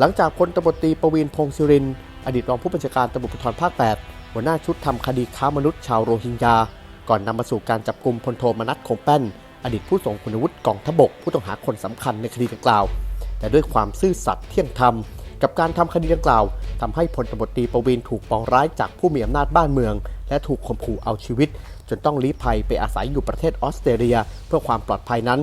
หลังจากพลตำรวจตรีประวินพงศิริน อดีตรองผู้บัญชาการตำรวจภูธรภาค 8 หัวหน้าชุดทำคดีค้ามนุษย์ชาวโรฮิงญา ก่อนนำมาสู่การจับกลุ่มพลโทมนัสคงแป้น อดีตผู้ทรงคุณวุฒิกองทบก ผู้ต้องหาคนสำคัญในคดีดังกล่าว แต่ด้วยความซื่อสัตย์เที่ยงธรรม กับการทำคดีดังกล่าวทำให้พลตำรวจตรีประวินถูกปองร้ายจากผู้มีอำนาจบ้านเมือง และถูกข่มขู่เอาชีวิต จนต้องลี้ภัยไปอาศัยอยู่ประเทศออสเตรเลีย เพื่อความปลอดภัยนั้น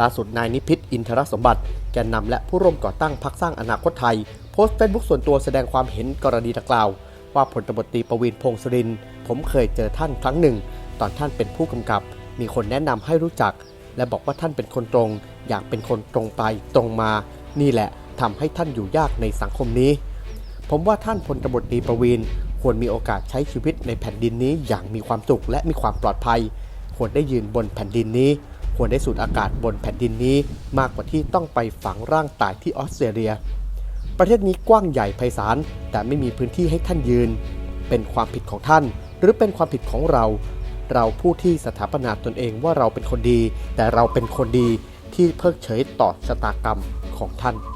ล่าสุดนายนิพิษอินทรสมบัติ แกนนำและผู้ร่วมก่อตั้งพรรคสร้างอนาคตไทย โพสต์เฟซบุ๊กส่วนตัวแสดงความเห็นกรณีดังกล่าว ว่าพลตำรวจตรีประวินพงศริน ผมเคยเจอท่านครั้งหนึ่ง ตอนท่านเป็นผู้กำกับ มีคนแนะนำให้รู้จัก และบอกว่าท่านเป็นคนตรง อยากเป็นคนตรงไปตรงมา นี่แหละทำให้ท่านอยู่ยากในสังคมนี้ ผมว่าท่านพลตำรวจตรีประวินควรมีโอกาสใช้ชีวิตในแผ่นดินนี้อย่างมีความสุขและมีความปลอดภัย ควรได้ยืนบนแผ่นดินนี้ ควรได้สูดอากาศบนแผ่นดินนี้มากกว่าที่ต้องไปฝังร่างตายที่ออสเตรเลีย ประเทศนี้กว้างใหญ่ไพศาลแต่ไม่มีพื้นที่ให้ท่านยืน เป็นความผิดของท่าน หรือเป็นความผิดของเรา เราผู้ที่สถาปนาตนเองว่าเราเป็นคนดี แต่เราเป็นคนดีที่เพิกเฉยต่อชะตากรรมของท่าน